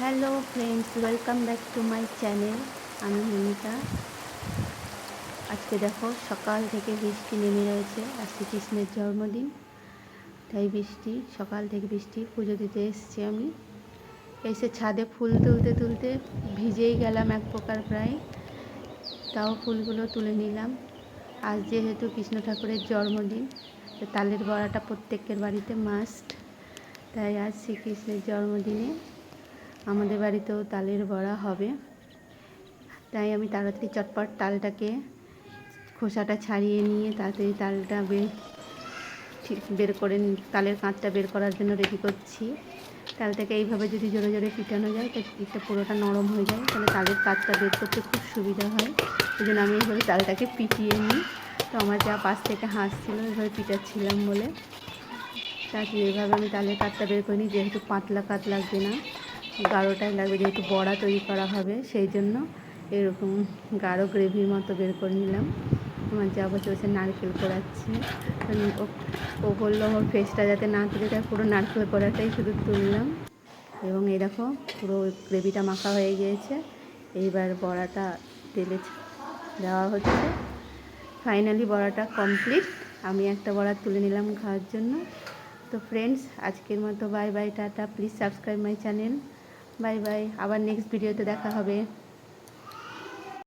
Hello friends welcome back to my channel আমি মনিকা। আজকে দেখো, সকাল থেকে বৃষ্টি নেমে রয়েছে। আজ শ্রীকৃষ্ণের জন্মদিন। তাই বৃষ্টি, সকাল থেকে বৃষ্টি, পুজো দিতে এসেছি আমি। এসে ছাদে ফুল তুলতে তুলতে ভিজেই গেলাম এক প্রকার প্রায়। তাও ফুলগুলো তুলে নিলাম। আজ যেহেতু কৃষ্ণ ঠাকুরের জন্মদিন তালের বড়াটা প্রত্যেকের বাড়িতে মাস্ট তাই আজ শ্রীকৃষ্ণের জন্মদিনে আমাদের বাড়িতেও তালের বড়া হবে। তাই আমি তাড়াতাড়ি চটপট তালটাকে খোসাটা ছাড়িয়ে নিয়ে তাড়াতাড়ি তালটা বের ঠিক বের করে তালের কাঁচটা বের করার জন্য রেডি করছি। তালটাকে এইভাবে যদি জোরে জোরে পিটানো যায়, তো এটা পুরোটা নরম হয়ে যায়, তাহলে তালের কাঁচটা বের করতে খুব সুবিধা হয়। এই জন্য আমি এইভাবে তালটাকে পিটিয়ে নিই। তো আমার যা পাশ থেকে হাসছিল, এইভাবে পিটাচ্ছিলাম বলে। তাকে এইভাবে আমি তালের কাঁচটা বের করে নিই যেহেতু পাতলা কাঠ লাগবে না। গাঢ়টাই লাগবে, যেহেতু বড়া তৈরি করা হবে, সেই জন্য এরকম গাঢ় গ্রেভির মতো বের করে নিলাম। আমার যা বসে বসে নারকেল কোড়াচ্ছে ও- বলল ওর ফেসটা যাতে না তুলে তাই পুরো নারকেল কোড়াটাই শুধু তুললাম। এবং এই দেখো, পুরো গ্রেভিটা মাখা হয়ে গিয়েছে। এইবার বড়াটা তেলে দেওয়া হচ্ছে। ফাইনালি বড়াটা কমপ্লিট আমি একটা বড়া তুলে নিলাম খাওয়ার জন্য। তো ফ্রেন্ডস আজকের মতো bye bye tata. Please subscribe my channel bye bye আবার নেক্সট ভিডিওতে দেখা হবে।